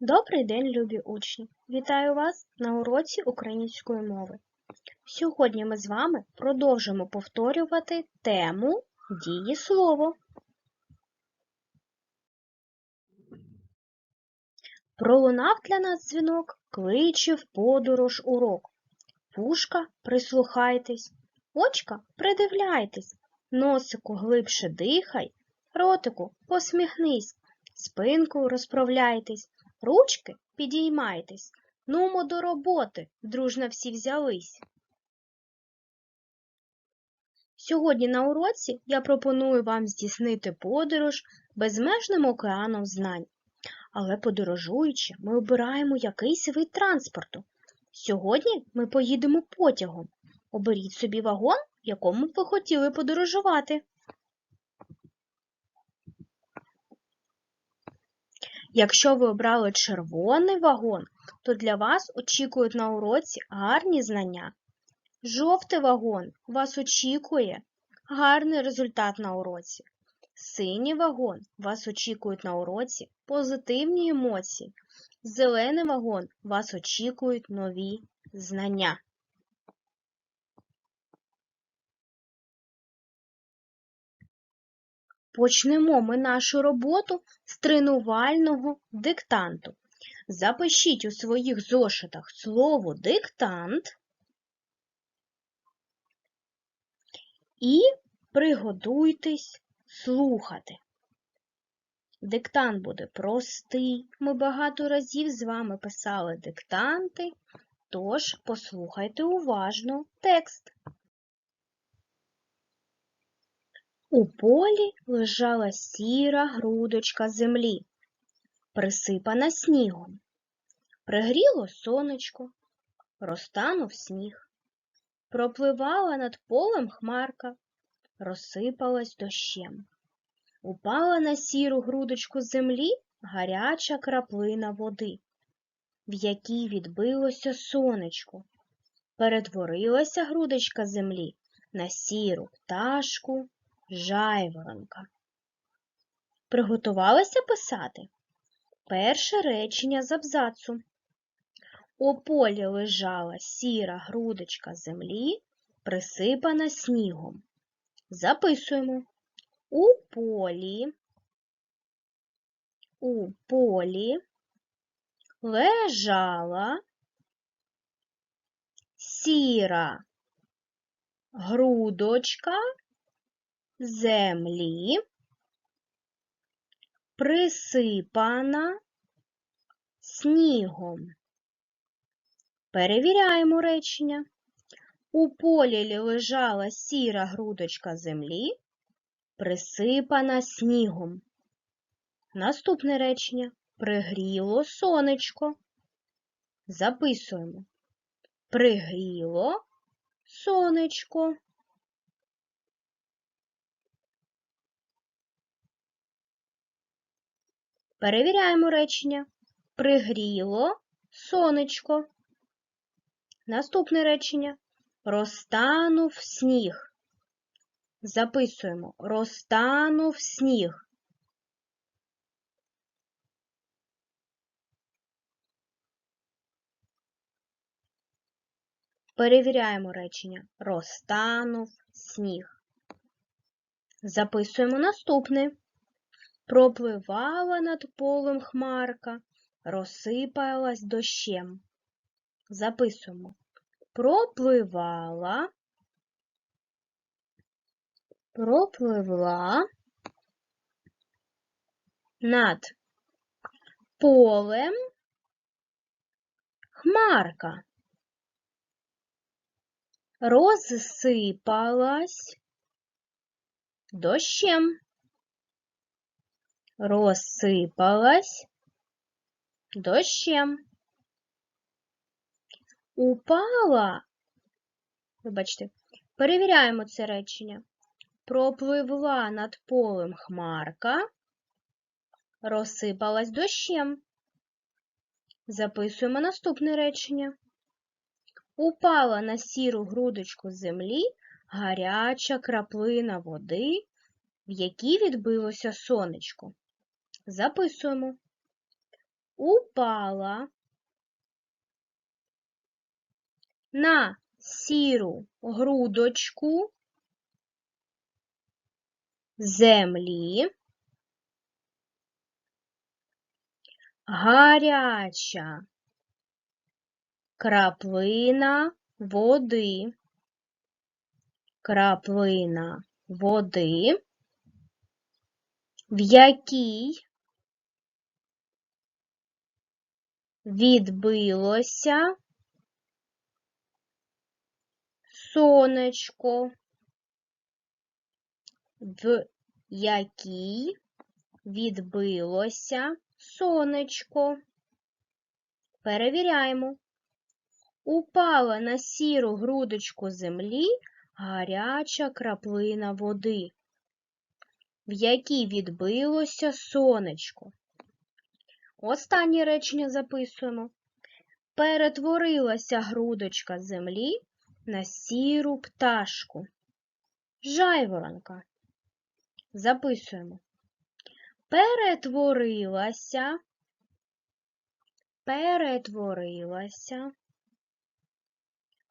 Добрий день, любі учні! Вітаю вас на уроці української мови. Сьогодні ми з вами продовжимо повторювати тему дієслово. Пролунав для нас дзвінок, кличе в подорож урок. Вушка, прислухайтесь, очка, придивляйтесь, носику глибше дихай, ротику посміхнись, спинку розправляйтесь, ручки підіймайтесь. Нумо до роботи, дружно всі взялись. Сьогодні на уроці я пропоную вам здійснити подорож безмежним океаном знань. Але подорожуючи, ми обираємо якийсь вид транспорту. Сьогодні ми поїдемо потягом. Оберіть собі вагон, в якому б ви хотіли подорожувати. Якщо ви обрали червоний вагон, то для вас очікують на уроці гарні знання. Жовтий вагон вас очікує гарний результат на уроці. Синій вагон вас очікують на уроці позитивні емоції. Зелений вагон вас очікують нові знання. Почнемо ми нашу роботу з тренувального диктанту. Запишіть у своїх зошитах слово диктант і приготуйтесь слухати. Диктант буде простий. Ми багато разів з вами писали диктанти, тож послухайте уважно текст. У полі лежала сіра грудочка землі, присипана снігом. Пригріло сонечко, розтанув сніг. Пропливала над полем хмарка, розсипалась дощем. Упала на сіру грудочку землі гаряча краплина води, в якій відбилося сонечко. Перетворилася грудочка землі на сіру пташку жайворонка. Приготувалася писати перше речення з абзацу. У полі лежала сіра грудочка землі, присипана снігом. Записуємо. У полі, у полі лежала сіра грудочка землі, присипана снігом. Перевіряємо речення. У полі лежала сіра грудочка землі, присипана снігом. Наступне речення. Пригріло сонечко. Записуємо. Пригріло сонечко. Перевіряємо речення. Пригріло сонечко. Наступне речення. Розтанув сніг. Записуємо. Розтанув сніг. Перевіряємо речення. Розтанув сніг. Записуємо наступне. Пропливала над полем хмарка, розсипалась дощем. Записуємо. Пропливала, пропливла над полем хмарка. Розсипалась дощем розсипалась дощем. Упала, вибачте, перевіряємо це речення. Пропливла над полем хмарка, розсипалась дощем. Записуємо наступне речення. Упала на сіру грудочку землі гаряча краплина води, в якій відбилося сонечко. Записуємо. упала на сіру грудочку землі гаряча краплина води, краплина води, в якій відбилося сонечко, в якій відбилося сонечко. Перевіряємо. Упала на сіру грудочку землі гаряча краплина води, в якій відбилося сонечко. Останнє речення записуємо. Перетворилася грудочка землі на сіру пташку. Жайворонка. Записуємо. Перетворилася, перетворилася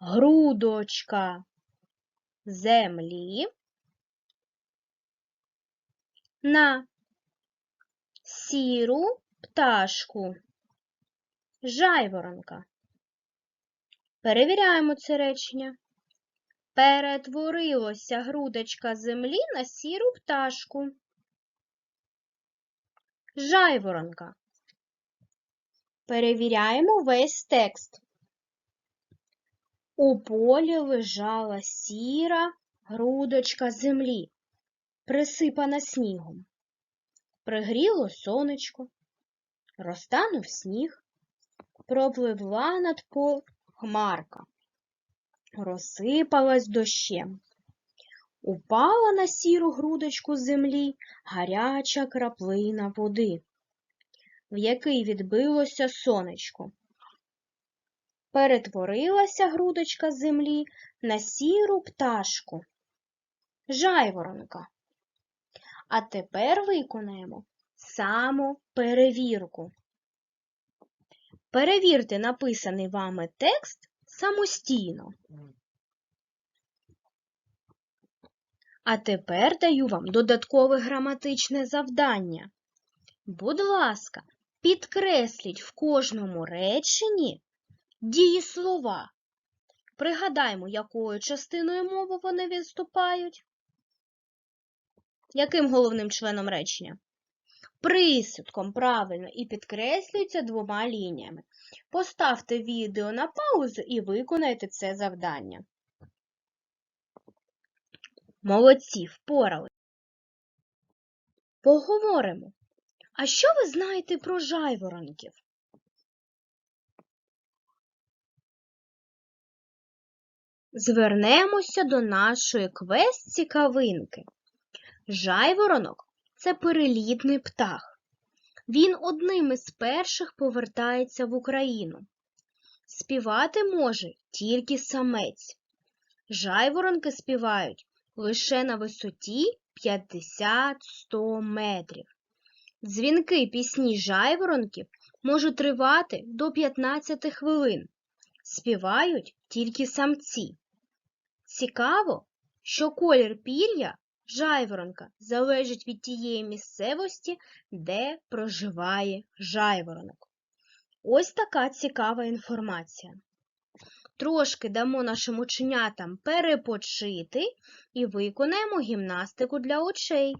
грудочка землі на сіру пташку. Жайворонка. Перевіряємо це речення. Перетворилася грудочка землі на сіру пташку. Жайворонка. Перевіряємо весь текст. У полі лежала сіра грудочка землі, присипана снігом. Пригріло сонечко, розтанув сніг, пропливла над пол хмарка, розсипалась дощем. Упала на сіру грудочку землі гаряча краплина води, в який відбилося сонечко. Перетворилася грудочка землі на сіру пташку. Жайворонка. А тепер виконаємо самоперевірку. Перевірте написаний вами текст самостійно. А тепер даю вам додаткове граматичне завдання. Будь ласка, підкресліть в кожному реченні дієслова. Пригадаймо, якою частиною мови вони виступають. Яким головним членом речення? Присудком, правильно, і підкреслюються двома лініями. Поставте відео на паузу і виконайте це завдання. Молодці, впорали. Поговоримо. А що ви знаєте про жайворонків? Звернемося до нашої квест-цікавинки. Жайворонок це перелітний птах. Він одним із перших повертається в Україну. Співати може тільки самець. Жайворонки співають лише на висоті 50-100 метрів. Дзвінки пісні жайворонків можуть тривати до 15 хвилин. Співають тільки самці. Цікаво, що колір пір'я жайворонка залежить від тієї місцевості, де проживає жайворонок. Ось така цікава інформація. Трошки дамо нашим ученятам перепочити і виконаємо гімнастику для очей.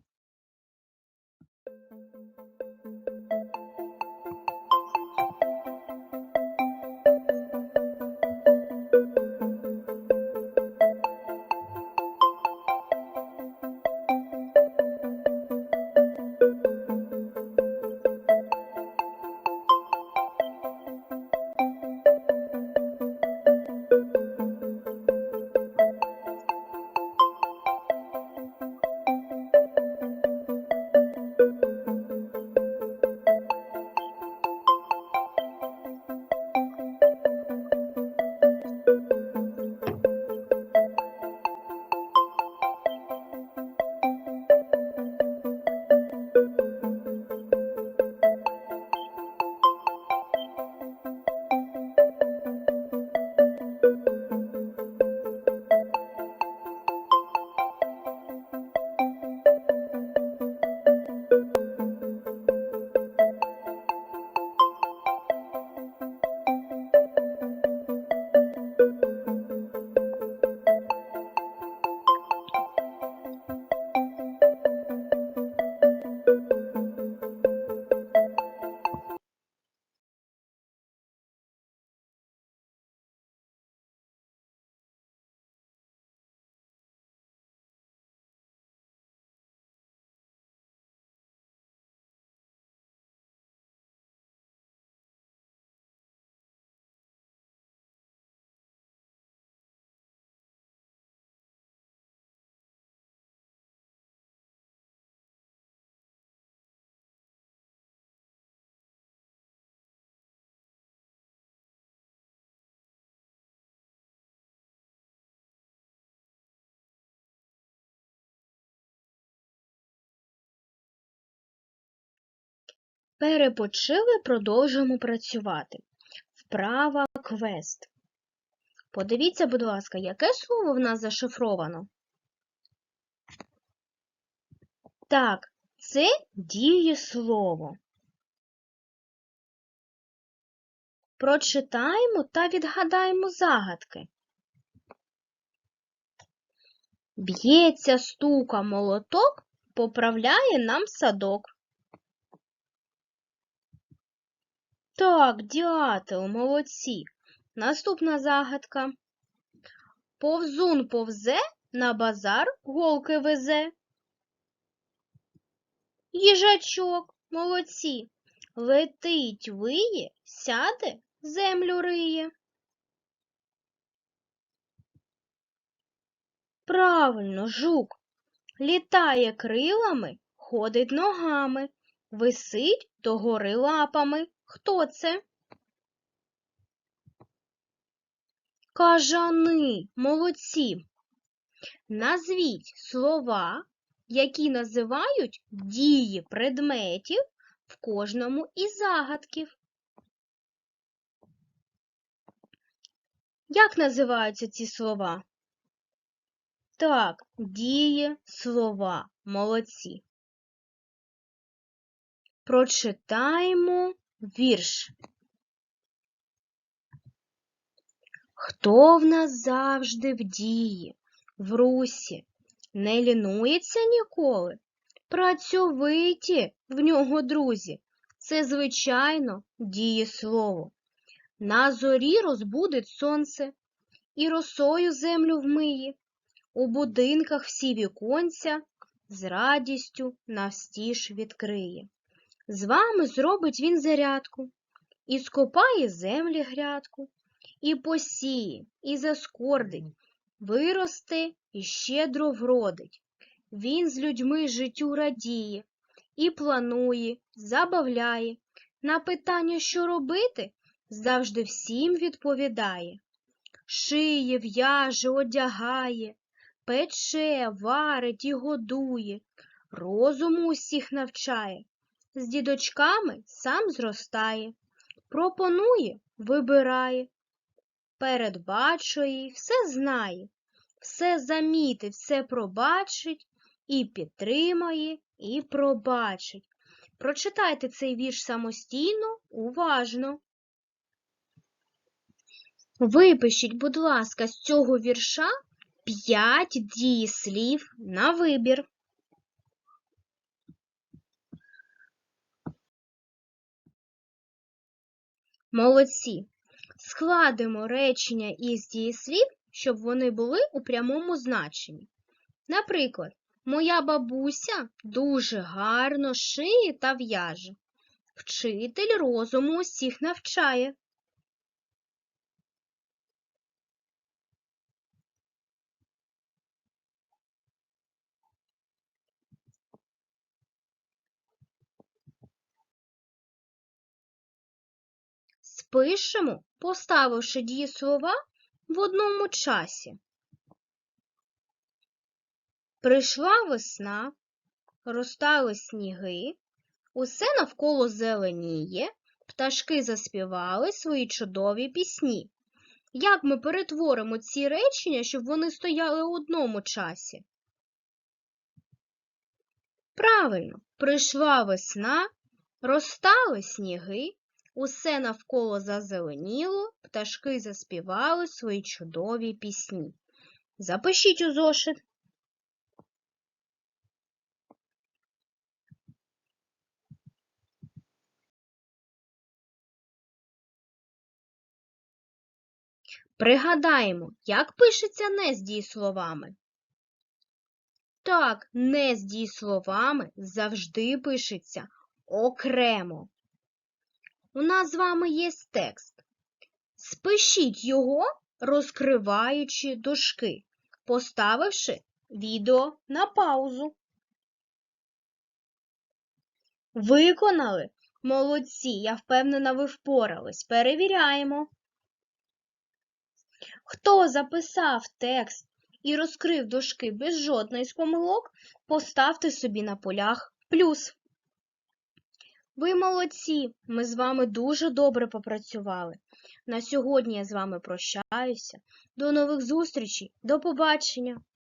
Перепочили, продовжуємо працювати. Вправа квест. Подивіться, будь ласка, яке слово в нас зашифровано? Так, це дієслово. Прочитаємо та відгадаємо загадки. Б'ється стука молоток, поправляє нам садок. Так, дятел, молодці. Наступна загадка. Повзун повзе, на базар голки везе. Їжачок, молодці. Летить, виє, сяде, землю риє. Правильно, жук. Літає крилами, ходить ногами, висить догори лапами. Хто це? Кажани, молодці. Назвіть слова, які називають дії предметів в кожному із загадків. Як називаються ці слова? Так, дії, слова, молодці. Прочитаємо вірш. Хто в нас завжди в дії, в русі, не лінується ніколи? Працьовиті в нього друзі. Це, звичайно, дієслово. На зорі розбудить сонце і росою землю вмиє. У будинках всі віконця з радістю навстіж відкриє. З вами зробить він зарядку, і скопає землі грядку, і посіє, і заскордить, виросте і щедро вродить. Він з людьми життю радіє, і планує, забавляє. На питання, що робити, завжди всім відповідає. Шиє, в'яже, одягає, пече, варить і годує, розуму усіх навчає, з дідочками сам зростає, пропонує, вибирає, передбачує, все знає, все замітить, все пробачить і підтримає, і пробачить. Прочитайте цей вірш самостійно, уважно. Випишіть, будь ласка, з цього вірша п'ять дієслів на вибір. Молодці. Складемо речення із дієслів, щоб вони були у прямому значенні. Наприклад, моя бабуся дуже гарно шиє та в'яже. Вчитель розуму усіх навчає. Спишемо, поставивши дієслова в одному часі. Прийшла весна, розтали сніги, усе навколо зеленіє, пташки заспівали свої чудові пісні. Як ми перетворимо ці речення, щоб вони стояли у одному часі? Правильно, прийшла весна, розтали сніги, усе навколо зазеленіло, пташки заспівали свої чудові пісні. Запишіть у зошит. Пригадаємо, як пишеться не з дієсловами. Так, не з дієсловами завжди пишеться окремо. У нас з вами є текст. Спишіть його, розкриваючи дужки, поставивши відео на паузу. Виконали? Молодці, я впевнена, ви впорались. Перевіряємо. Хто записав текст і розкрив дужки без жодної з помилок, поставте собі на полях плюс. Ви молодці! Ми з вами дуже добре попрацювали. На сьогодні я з вами прощаюся. До нових зустрічей. До побачення!